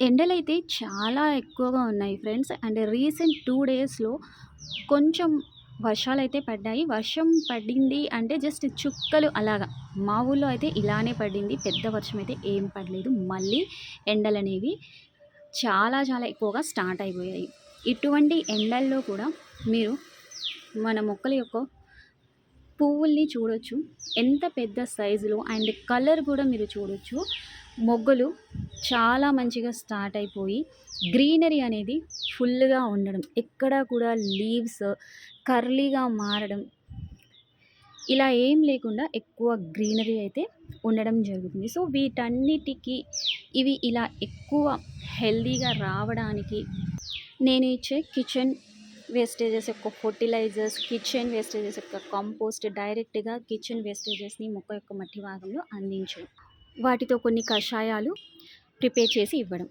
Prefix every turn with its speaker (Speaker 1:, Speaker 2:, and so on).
Speaker 1: ఎండలైతే చాలా ఎక్కువగా ఉన్నాయి ఫ్రెండ్స్. అండ్ రీసెంట్ టూ డేస్‌లో కొంచెం వర్షాలు అయితే పడ్డాయి. వర్షం పడింది అంటే జస్ట్ చుక్కలు అలాగా. మా ఊళ్ళో అయితే ఇలానే పడింది. పెద్ద వర్షం అయితే ఏం పడలేదు. మళ్ళీ ఎండలు అనేవి చాలా చాలా ఎక్కువగా స్టార్ట్ అయిపోయాయి. ఇటువంటి ఎండల్లో కూడా మీరు మన మొక్కల యొక్క పువ్వుల్ని చూడొచ్చు. ఎంత పెద్ద సైజులో అండ్ కలర్ కూడా మీరు చూడొచ్చు. మొగ్గలు చాలా మంచిగా స్టార్ట్ అయిపోయి గ్రీనరీ అనేది ఫుల్‌గా ఉండడం. ఎక్కడా కూడా లీవ్స్ కర్లీగా మారడం. ఇలా ఏం లేకుండా ఎక్కువ గ్రీనరీ అయితే ఉండడం జరుగుతుంది. సో, వీటన్నిటికీ ఇవి ఇలా ఎక్కువ హెల్తీగా రావడానికి నేను ఇచ్చే కిచెన్ వేస్టేజెస్ యొక్క ఫర్టిలైజర్స్ కిచెన్ వేస్టేజెస్ యొక్క కంపోస్ట్ డైరెక్ట్‌గా కిచెన్ వేస్టేజెస్‌ని మొక్క యొక్క మట్టి భాగంలో అందించడం. వాటితో కొన్ని కషాయాలు ప్రిపేర్ చేసి ఇవ్వడం.